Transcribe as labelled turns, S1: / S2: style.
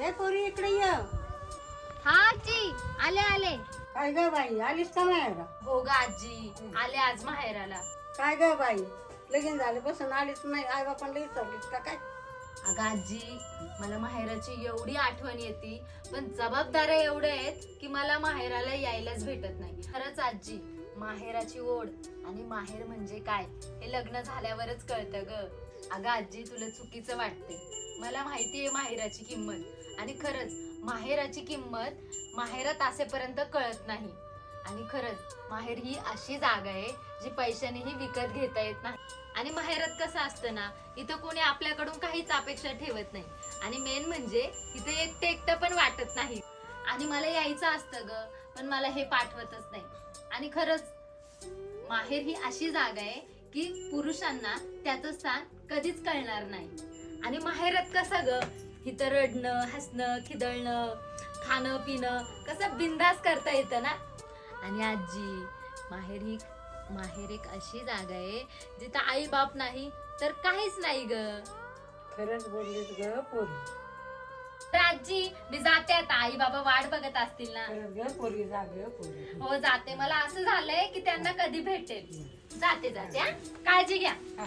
S1: ये पोरी इकडे ये.
S2: हा आजी. आले आले.
S1: काय ग बाई? आलीस का माहेर
S2: हो ग आजी. आले आज माहेराला.
S1: काय ग बाई? लगीन झाले बसून आलीच नाही. आई बापांना विचारलीस का काय?
S2: अगं आजी मला माहेराची एवढी आठवण येते. पण जबाबदाऱ्या एवढ्या आहेत की मला माहेराला यायलाच भेटत नाही. खरंच आजी माहेराची ओढ आणि माहेर म्हणजे काय हे लग्न झाल्यावरच कळतं ग. अगं आजी तुला चुकीचं वाटते मला माहिती आहे माहेराची किंमत. आणि खरंच माहेराची किंमत माहेरात असेपर्यंत कळत नाही. आणि खरंच माहेर ही अशी जागा आहे जी पैशानेही विकत घेता येत नाही. आणि माहेरात कसं असतं ना इथं कोणी आपल्याकडून काहीच अपेक्षा ठेवत नाही. आणि मेन म्हणजे इथे एकटं एकटं पण वाटत नाही. आणि मला यायचं असतं ग पण मला हे पाठवतच नाही. आणि खरंच माहेर ही अशी जागा आहे की पुरुषांना त्याचं स्थान कधीच कळणार नाही. आणि माहेरात कसं ग? इथं रडणं हसणं खिदळणं खाणं पिणं कसं बिंदास करता येतं ना? आणि आजी माहेर ही माहेर एक अशी जागा आहे जिथं आई बाप नाही तर काहीच नाही ग.
S1: खरंच बोललीस ग पोरी.
S2: तर आजी मी जाते आता. आई बाबा वाट बघत असतील ना.
S1: खरंच ग पोरी जा ग पोरी.
S2: हो जाते. मला असं झालंय की त्यांना कधी भेटेल. जाते जाते हा? काळजी घ्या.
S1: हा.